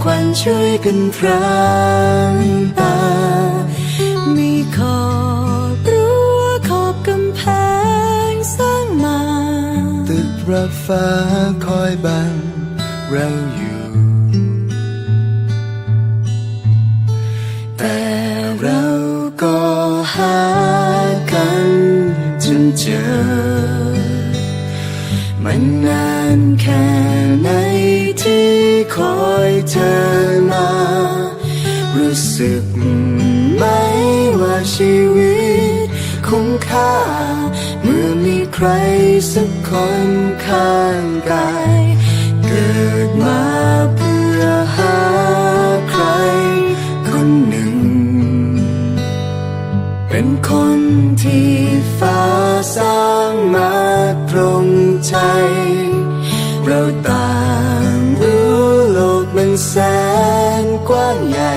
ควันช่วยกันพรางตา มีขอบรั้วขอบกำแพงสร้างมา ตึกระฟ้าคอยบังเราอยู่ แต่เรา นานแค่ไหนที่คอยเธอมา รู้สึกไหมว่าชีวิตคุ้มค่า เมื่อมีใครสักคนข้างกาย เป็นคนที่ฟ้าสร้างมาตรงใจ เราต่างรู้โลกมันแสนกว้างใหญ่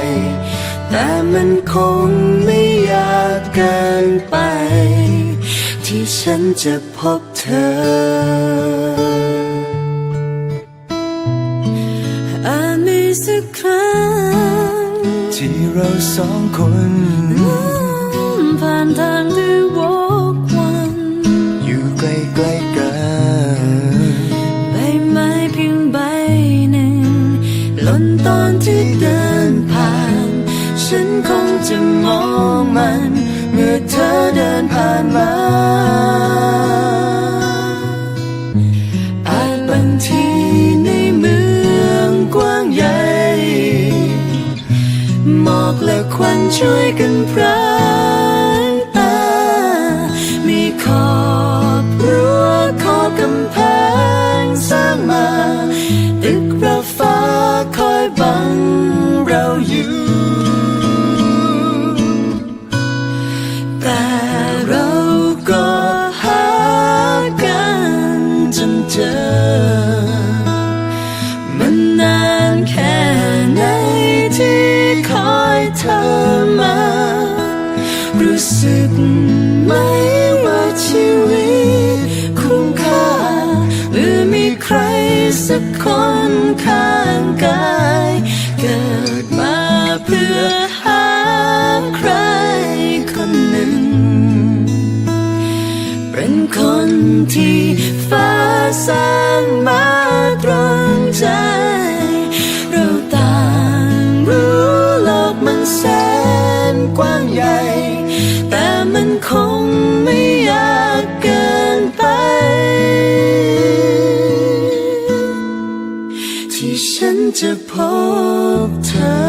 แต่มันคงไม่ยากเกินไป ที่ฉันจะพบเธออาจมีสักครั้งที่เราสองคน ล่นตอนที่เดินผ่าน ฉันคงจะมองมัน เมื่อเธอเดินผ่านมาอาจบางทีในเมืองกว้างใหญ่หมอกและควันช่วยกันพรางตา มีขอบรั้วขอบกำแพงสร้างมาตึกระฟ้า ไหมว่าชีวิตคุ้มค่าเมื่อมีใครสักคนข้างกาย เกิดมาเพื่อหาใครคนหนึ่ง เป็นคนที่ฟ้าสร้างมาตรงใจ hold time.